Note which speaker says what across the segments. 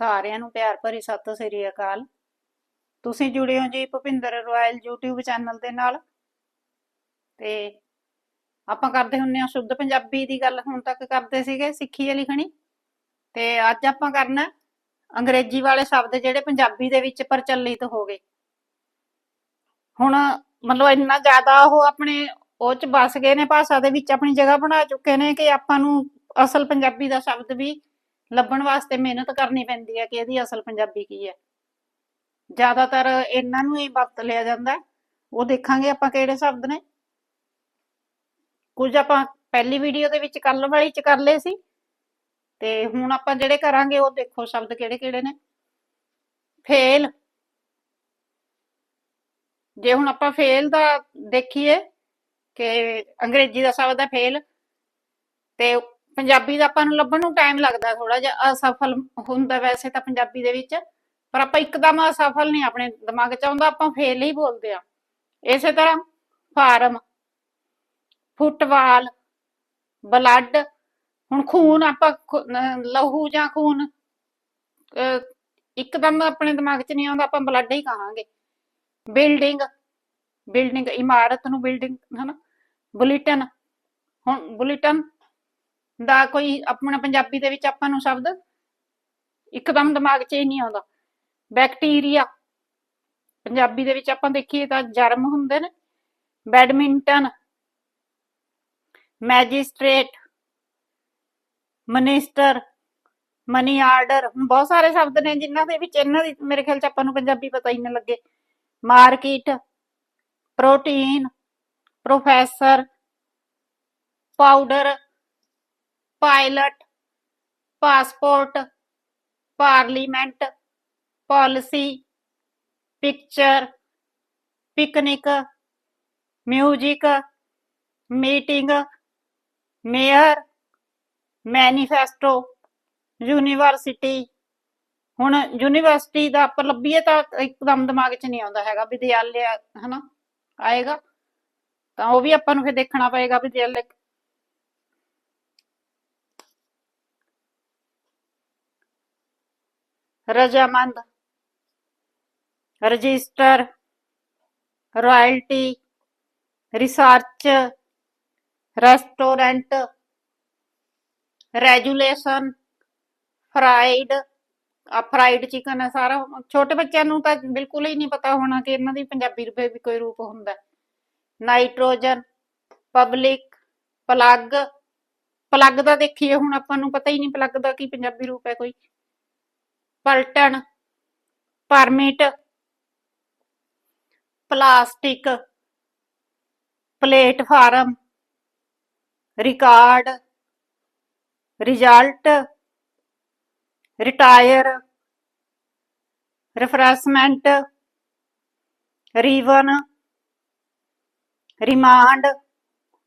Speaker 1: ਸਾਰਿਆਂ ਨੂੰ ਪਿਆਰ ਭਰੀ ਸਤਿ ਸ੍ਰੀ ਅਕਾਲ। ਤੁਸੀਂ ਜੁੜੇ ਹੋ ਜੀ ਭੁਪਿੰਦਰ ਰਾਇਲ YouTube ਚੈਨਲ ਦੇ ਨਾਲ। ਤੇ ਆਪਾਂ ਕਰਦੇ ਹੁੰਨੇ ਆ ਸ਼ੁੱਧ ਪੰਜਾਬੀ ਦੀ ਗੱਲ, ਹੁਣ ਤੱਕ ਕਰਦੇ ਸੀਗੇ ਸਿੱਖੀ ਵਾਲੀ ਲਿਖਣੀ ਤੇ ਅੱਜ ਆਪਾਂ ਕਰਨਾ ਅੰਗਰੇਜ਼ੀ ਵਾਲੇ ਸ਼ਬਦ ਜਿਹੜੇ ਪੰਜਾਬੀ ਦੇ ਵਿੱਚ ਪ੍ਰਚਲਿਤ ਹੋ ਗਏ। ਹੁਣ ਮਤਲਬ ਇੰਨਾ ਜ਼ਿਆਦਾ ਉਹ ਆਪਣੇ ਉਹ ਚ ਵਸ ਗਏ ਨੇ, ਭਾਸ਼ਾ ਦੇ ਵਿੱਚ ਆਪਣੀ ਜਗ੍ਹਾ ਬਣਾ ਚੁੱਕੇ ਨੇ ਕਿ ਆਪਾਂ ਨੂੰ ਅਸਲ ਪੰਜਾਬੀ ਦਾ ਸ਼ਬਦ ਵੀ ਲੱਭਣ ਵਾਸਤੇ ਮਿਹਨਤ ਕਰਨੀ ਪੈਂਦੀ ਹੈ ਕਿ ਇਹਦੀ ਅਸਲ ਪੰਜਾਬੀ ਕੀ ਹੈ। ਜ਼ਿਆਦਾਤਰ ਇਹਨਾਂ ਨੂੰ ਹੀ ਵਰਤ ਲਿਆ ਜਾਂਦਾ ਉਹ ਦੇਖਾਂਗੇ ਆਪਾਂ ਕਿਹੜੇ ਸ਼ਬਦ ਨੇ। ਕੁਝ ਆਪਾਂ ਪਹਿਲੀ ਵੀਡੀਓ ਦੇ ਵਿੱਚ ਕੱਲ ਵਾਲੀ ਚ ਕਰ ਲਏ ਸੀ। ਤੇ ਹੁਣ ਆਪਾਂ ਜਿਹੜੇ ਕਰਾਂਗੇ ਉਹ ਦੇਖੋ ਸ਼ਬਦ ਕਿਹੜੇ ਕਿਹੜੇ ਨੇ। ਫੇਲ। ਜੇ ਹੁਣ ਆਪਾਂ ਫੇਲ ਦਾ ਦੇਖੀਏ ਕਿ ਅੰਗਰੇਜ਼ੀ ਦਾ ਸ਼ਬਦ ਹੈ ਫੇਲ, ਤੇ ਪੰਜਾਬੀ ਦਾ ਆਪਾਂ ਨੂੰ ਲੱਭਣ ਨੂੰ ਟਾਈਮ ਲੱਗਦਾ ਥੋੜਾ ਜਿਹਾ, ਅਸਫਲ ਹੁੰਦਾ ਵੈਸੇ ਤਾਂ ਪੰਜਾਬੀ ਦੇ ਵਿੱਚ, ਪਰ ਆਪਾਂ ਇੱਕਦਮ ਅਸਫਲ ਨਹੀਂ, ਆਪਣੇ ਦਿਮਾਗ 'ਚ ਆਉਂਦਾ, ਆਪਾਂ ਫੇਲ ਹੀ ਬੋਲਦੇ ਆ ਇਸੇ ਤਰ੍ਹਾਂ ਫਾਰਮ, ਫੁੱਟਬਾਲ, ਬਲੱਡ, ਹੁਣ ਖੂਨ ਆਪਾਂ ਲਹੂ ਜਾਂ ਖੂਨ, ਅਹ ਇੱਕਦਮ ਆਪਣੇ ਦਿਮਾਗ 'ਚ ਨਹੀਂ ਆਉਂਦਾ, ਆਪਾਂ ਬਲੱਡ ਹੀ ਕਹਾਂਗੇ। ਬਿਲਡਿੰਗ ਬਿਲਡਿੰਗ, ਇਮਾਰਤ ਨੂੰ ਬਿਲਡਿੰਗ, ਹਨਾ, ਬੁਲੇਟਨ, ਹੁਣ ਬੁਲੇਟਨ ਦਾ ਕੋਈ ਆਪਣਾ ਪੰਜਾਬੀ ਦੇ ਵਿੱਚ ਆਪਾਂ ਨੂੰ ਸ਼ਬਦ ਇੱਕਦਮ ਦਿਮਾਗ 'ਚ ਹੀ ਨਹੀਂ ਆਉਂਦਾ। ਬੈਕਟੀਰੀਆ ਪੰਜਾਬੀ ਦੇ ਵਿੱਚ ਆਪਾਂ ਦੇਖੀਏ ਤਾਂ ਜਰਮ ਹੁੰਦੇ ਨੇ, badminton, magistrate, minister, money order ਬਹੁਤ ਸਾਰੇ ਸ਼ਬਦ ਨੇ ਜਿਨ੍ਹਾਂ ਦੇ ਵਿੱਚ ਇਹਨਾਂ ਦੀ ਮੇਰੇ ਖਿਆਲ ਚ ਆਪਾਂ ਨੂੰ ਪੰਜਾਬੀ ਪਤਾ ਹੀ ਨਾ ਲੱਗੇ। Market, protein, professor, powder pilot, passport, parliament, policy, picture, picnic, music, meeting, mayor, manifesto, university. ਹੁਣ ਯੂਨੀਵਰਸਿਟੀ ਦਾ ਆਪਾਂ ਲੱਭੀਏ ਤਾਂ ਇੱਕਦਮ ਦਿਮਾਗ 'ਚ ਨਹੀਂ ਆਉਂਦਾ ਹੈਗਾ ਵਿਦਿਆਲਿਆ, ਹਨਾ, ਆਏਗਾ। ਤਾਂ ਉਹ ਵੀ ਆਪਾਂ ਨੂੰ ਫਿਰ ਦੇਖਣਾ ਪਏਗਾ ਵਿਦਿਆਲਿਆ ਰਜਾਮੰਦ register royalty research restaurant resolution fried ਆ ਫਰਾਈਡ ਚਿਕਨ ਹੈ ਸਾਰਾ ਛੋਟੇ ਬੱਚਿਆਂ ਨੂੰ ਤਾਂ ਬਿਲਕੁਲ ਹੀ ਨਹੀਂ ਪਤਾ ਹੋਣਾ ਕਿ ਇਹਨਾਂ ਦੀ ਪੰਜਾਬੀ ਰੂਪੇ ਵੀ ਕੋਈ ਰੂਪ ਹੁੰਦਾ ਨਾਈਟ੍ਰੋਜਨ ਪਬਲਿਕ ਪਲੱਗ ਪਲੱਗ ਦਾ ਦੇਖੀਏ ਹੁਣ ਆਪਾਂ ਨੂੰ ਪਤਾ ਹੀ ਨਹੀਂ ਪਲੱਗ ਦਾ ਕੀ ਪੰਜਾਬੀ ਰੂਪ ਹੈ ਕੋਈ ਪਲਟਣ permit, plastic, platform, record, result, retire, refreshment, ribbon, remand,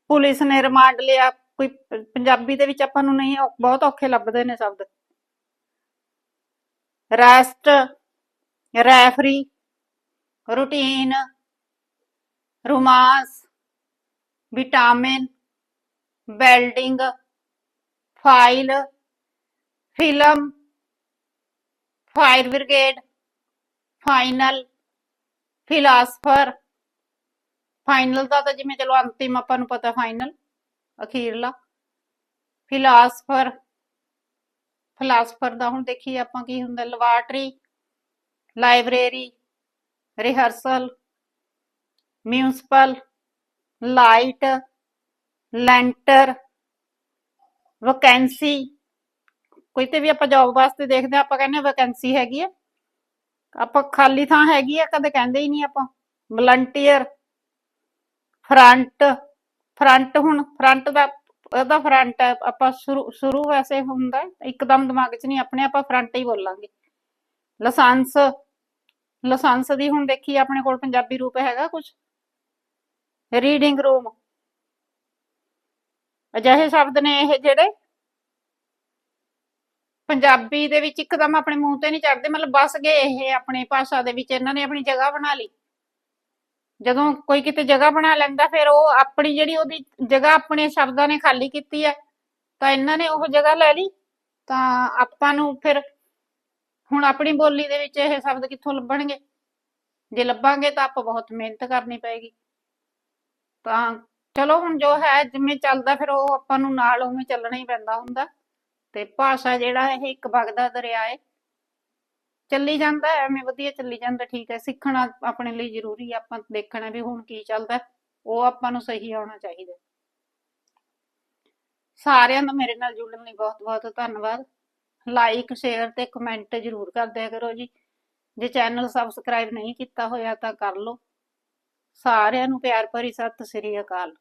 Speaker 1: police ਨੇ ਰਿਮਾਂਡ ਲਿਆ। ਕੋਈ ਪੰਜਾਬੀ ਦੇ ਵਿੱਚ ਆਪਾਂ ਨੂੰ ਨਹੀਂ, ਬਹੁਤ ਔਖੇ ਲੱਭਦੇ ਨੇ ਸ਼ਬਦ। Rest, referee, routine, romance, vitamin building file, film, fire brigade, final, philosopher. Final ਦਾ ਤਾਂ ਜਿਵੇਂ ਚਲੋ ਅੰਤਿਮ ਆਪਾਂ ਨੂੰ ਪਤਾ ਫਾਈਨਲ, ਅਖੀਰਲਾ। ਫਿਲਾਸਫਰ। ਫਿਲਾਸਫਰ ਦਾ ਹੁਣ ਦੇਖੀਏ ਆਪਾਂ ਕੀ ਹੁੰਦਾ laboratory library rehearsal municipal light lantern vacancy ਕੋਈ ਤੇ ਵੀ ਆਪਾਂ ਜੌਬ ਵਾਸਤੇ ਦੇਖਦੇ ਆ ਆਪਾਂ ਕਹਿੰਦੇ ਵੈਕੈਂਸੀ ਹੈਗੀ ਆ। ਆਪਾਂ ਖਾਲੀ ਥਾਂ ਹੈਗੀ ਆ, ਕਦੇ ਕਹਿੰਦੇ ਹੀ ਨਹੀਂ ਆਪਾਂ। ਵਲੰਟੀਅਰ ਫਰੰਟ ਫਰੰਟ ਹੁਣ ਫਰੰਟ ਦਾ ਉਹਦਾ ਫਰੰਟ ਆਪਾਂ ਸ਼ੁਰੂ ਸ਼ੁਰੂ ਵੈਸੇ ਹੁੰਦਾ ਹੈ, ਇੱਕਦਮ ਦਿਮਾਗ 'ਚ ਨਹੀਂ ਆਪਣੇ ਆਪਾਂ ਫਰੰਟ ਹੀ ਬੋਲਾਂਗੇ। ਲਾਇਸੈਂਸ ਲਾਇਸੈਂਸ ਦੀ ਹੁਣ ਦੇਖੀ ਆਪਣੇ ਕੋਲ ਪੰਜਾਬੀ ਰੂਪ ਹੈਗਾ ਕੁਝ ਰੀਡਿੰਗ ਰੂਮ ਅਜਿਹੇ ਸ਼ਬਦ ਨੇ ਇਹ ਜਿਹੜੇ ਪੰਜਾਬੀ ਦੇ ਵਿੱਚ ਇੱਕਦਮ ਆਪਣੇ ਮੂੰਹ ਤੇ ਨਹੀਂ ਚੜਦੇ ਮਤਲਬ ਬਸ ਗਏ ਇਹ ਆਪਣੀ ਭਾਸ਼ਾ ਦੇ ਵਿੱਚ ਇਹਨਾਂ ਨੇ ਆਪਣੀ ਜਗ੍ਹਾ ਬਣਾ ਲਈ। ਜਦੋਂ ਕੋਈ ਕਿਤੇ ਜਗ੍ਹਾ ਬਣਾ ਲੈਂਦਾ, ਫਿਰ ਉਹ ਆਪਣੀ ਜਿਹੜੀ ਉਹਦੀ ਜਗ੍ਹਾ ਆਪਣੇ ਸ਼ਬਦਾਂ ਨੇ ਖਾਲੀ ਕੀਤੀ ਹੈ, ਤਾਂ ਇਹਨਾਂ ਨੇ ਉਹ ਜਗ੍ਹਾ ਲੈ ਲਈ, ਤਾਂ ਆਪਾਂ ਨੂੰ ਫਿਰ ਹੁਣ ਆਪਣੀ ਬੋਲੀ ਦੇ ਵਿੱਚ ਇਹ ਸ਼ਬਦ ਕਿੱਥੋਂ ਲੱਭਣਗੇ? ਜੇ ਲੱਭਾਂਗੇ ਤਾਂ ਆਪਾਂ ਬਹੁਤ ਮਿਹਨਤ ਕਰਨੀ ਪਏਗੀ। ਤਾਂ ਚਲੋ ਹੁਣ ਜੋ ਹੈ, ਜਿਵੇਂ ਚੱਲਦਾ ਫਿਰ ਉਹ ਆਪਾਂ ਨੂੰ ਨਾਲ ਉਵੇਂ ਚੱਲਣਾ ਹੀ ਪੈਂਦਾ ਹੁੰਦਾ। ਤੇ ਭਾਸ਼ਾ ਜਿਹੜਾ ਇਹ ਇੱਕ ਵਗਦਾ ਦਰਿਆ ਹੈ ਚੱਲੀ ਜਾਂਦਾ ਹੈ, ਐਵੇਂ ਵਧੀਆ ਚੱਲੀ ਜਾਂਦਾ ਠੀਕ ਹੈ ਸਿੱਖਣਾ ਆਪਣੇ ਲਈ ਜ਼ਰੂਰੀ ਹੈ ਆਪਾਂ ਦੇਖਣਾ ਵੀ ਹੁਣ ਕੀ ਚੱਲਦਾ ਹੈ, ਉਹ ਆਪਾਂ ਨੂੰ ਸਹੀ ਆਉਣਾ ਚਾਹੀਦਾ। ਸਾਰਿਆਂ ਦਾ ਮੇਰੇ ਨਾਲ ਜੁੜਨ ਲਈ ਬਹੁਤ ਬਹੁਤ ਧੰਨਵਾਦ। ਲਾਈਕ ਸ਼ੇਅਰ ਤੇ ਕਮੈਂਟ ਜ਼ਰੂਰ ਕਰਦਿਆ ਕਰੋ ਜੀ। ਜੇ ਚੈਨਲ ਸਬਸਕ੍ਰਾਈਬ ਨਹੀਂ ਕੀਤਾ ਹੋਇਆ ਤਾਂ ਕਰ ਲਓ। ਸਾਰਿਆਂ ਨੂੰ ਪਿਆਰ ਭਰੀ ਸਤਿ ਸ੍ਰੀ ਅਕਾਲ।